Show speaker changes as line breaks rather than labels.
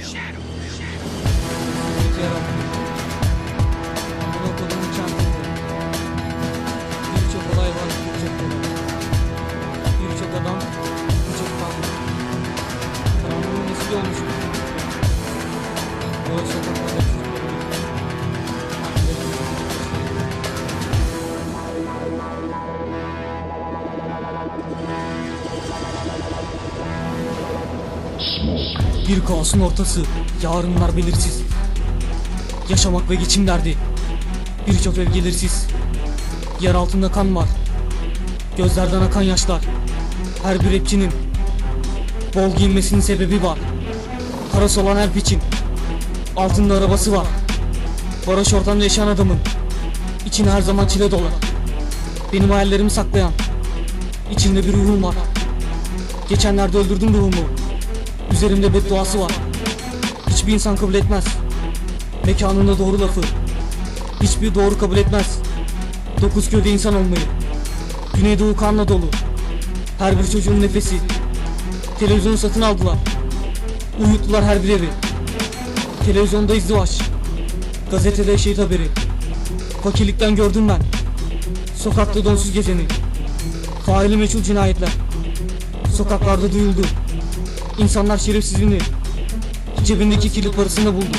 Shadow. Bunu okuduğum. Birçok olay var, birçok. Birçok adam, birçok farklı. Ben bunun nesli olmuşum. Bir kaosun ortası, yarınlar belirsiz. Yaşamak ve geçim derdi. Birçok ev gelirsiz. Yer altında kan var. Gözlerden akan yaşlar. Her bir rapçinin bol giyinmesinin sebebi var. Parası olan her piçin altında arabası var. Barış ortamda yaşayan adamın içine her zaman çile dolu. Benim hayallerimi saklayan içimde bir ruhum var. Geçenlerde öldürdüm ruhumu. Üzerimde bedduası var. Hiçbir insan kabul etmez. Mekanında doğru lafı. Hiçbir doğru kabul etmez. Dokuz köyde insan olmayı. Güneydoğu kanla dolu. Her bir çocuğun nefesi. Televizyonu satın aldılar. Uyuttular her bir evi. Televizyonda izdivaç. Gazetede şehit haberi. Fakirlikten gördüm ben. Sokakta donsuz gezeni. Faili meçhul cinayetler. Sokaklarda duyuldu. İnsanlar şerefsizliğini cebindeki kirli parasını buldu.